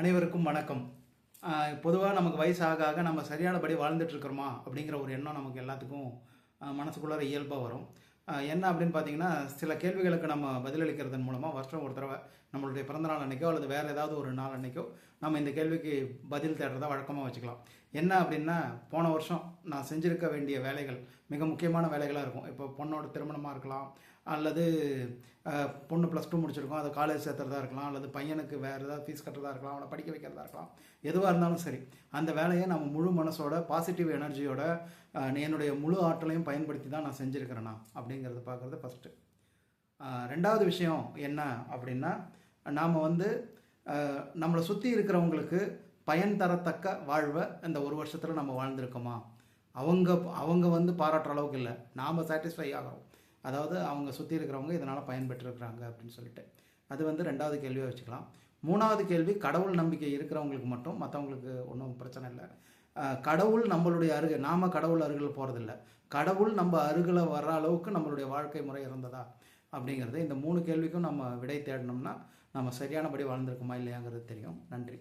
அனைவருக்கும் வணக்கம். பொதுவாக நமக்கு வயசு ஆக ஆக நம்ம சரியானபடி வாழ்ந்துட்டுருக்குறோமா அப்படிங்கிற ஒரு எண்ணம் நமக்கு எல்லாத்துக்கும் மனசுக்குள்ளார இயல்பாக வரும். என்ன அப்படின்னு பார்த்தீங்கன்னா சில கேள்விகளுக்கு நம்ம பதிலளிக்கிறதன் மூலமாக வருஷம் ஒரு தடவை நம்மளுடைய பிறந்தநாள் அன்னைக்கோ அல்லது வேறு ஏதாவது ஒரு நாள் அன்றைக்கோ நம்ம இந்த கேள்விக்கு பதில் தேடுறதா வழக்கமாக வச்சுக்கலாம். என்ன அப்படின்னா போன வருஷம் நான் செஞ்சிருக்க வேண்டிய வேலைகள் மிக முக்கியமான வேலைகளாக இருக்கும். இப்போ பொண்ணோட திருமணமாக இருக்கலாம் அல்லது பொண்ணு ப்ளஸ் டூ முடிச்சிருக்கோம் அதை காலேஜ் சேர்த்துறதா இருக்கலாம் அல்லது பையனுக்கு வேறு ஏதாவது ஃபீஸ் கட்டுறதா இருக்கலாம் அவனை படிக்க வைக்கிறதா இருக்கலாம் எதுவாக இருந்தாலும் சரி அந்த வேலையை நம்ம முழு மனசோட பாசிட்டிவ் எனர்ஜியோட என்னுடைய முழு ஆற்றலையும் பயன்படுத்தி தான் நான் செஞ்சுருக்கிறேனா அப்படிங்கிறத பார்க்குறது ஃபஸ்ட்டு ரெண்டாவது விஷயம் என்ன அப்படின்னா நாம் வந்து நம்மளை சுற்றி இருக்கிறவங்களுக்கு பயன் தரத்தக்க வாழ்வை இந்த ஒரு வருஷத்தில் நம்ம வாழ்ந்திருக்கோமா? அவங்க அவங்க வந்து பாராட்டுற அளவுக்கு இல்லை. நாம் சாட்டிஸ்ஃபை ஆகிறோம். அதாவது அவங்க சுற்றி இருக்கிறவங்க இதனால் பயன்பெற்றிருக்கிறாங்க அப்படின்னு சொல்லிட்டு. அது வந்து ரெண்டாவது கேள்வியாக வச்சுக்கலாம். மூணாவது கேள்வி கடவுள் நம்பிக்கை இருக்கிறவங்களுக்கு மட்டும் மற்றவங்களுக்கு ஒன்றும் பிரச்சனை இல்லை. கடவுள் நம்மளுடைய அருகே நாம் கடவுள் அருகில் போகிறதில்ல கடவுள் நம்ம அருகில் வர்ற அளவுக்கு நம்மளுடைய வாழ்க்கை முறை இருந்ததா? அப்படிங்கிறது இந்த மூணு கேள்விக்கும் நம்ம விடை தேடினோம்னா நம்ம சரியானபடி வாழ்ந்திருக்குமா இல்லையாங்கிறது தெரியும். நன்றி.